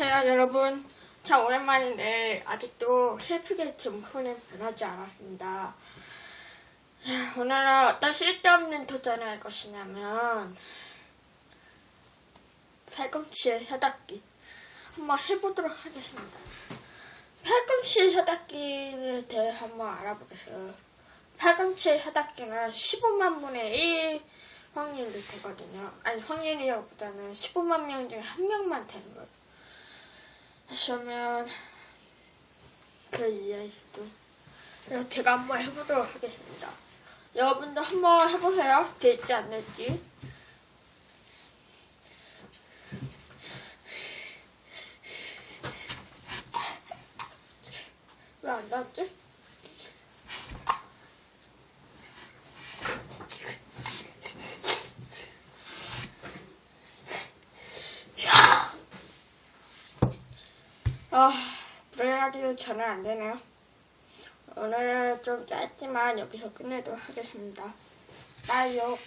안녕하세요 여러분. 자 오랜만인데 아직도 슬프게 점프는 변하지 않았습니다. 자, 오늘은 어떤 쓸데없는 도전을 할 것이냐면 팔꿈치의 사닫기 한번 해보도록 하겠습니다. 팔꿈치의 사닫기에 대해 한번 알아보겠어요. 팔꿈치의 사닫기는 15만 분의 1 확률이 되거든요. 아니 확률이라기보다는 15만 명 중에 한 명만 되는 거예요 하시면 그 그래서 제가 한번 해보도록 하겠습니다. 여러분도 한번 해보세요. 될지 안 될지. 왜 안 닿지? 아, 그래가지고 저는 안 되네요. 오늘은 좀 짧지만 여기서 끝내도록 하겠습니다. 빠이요.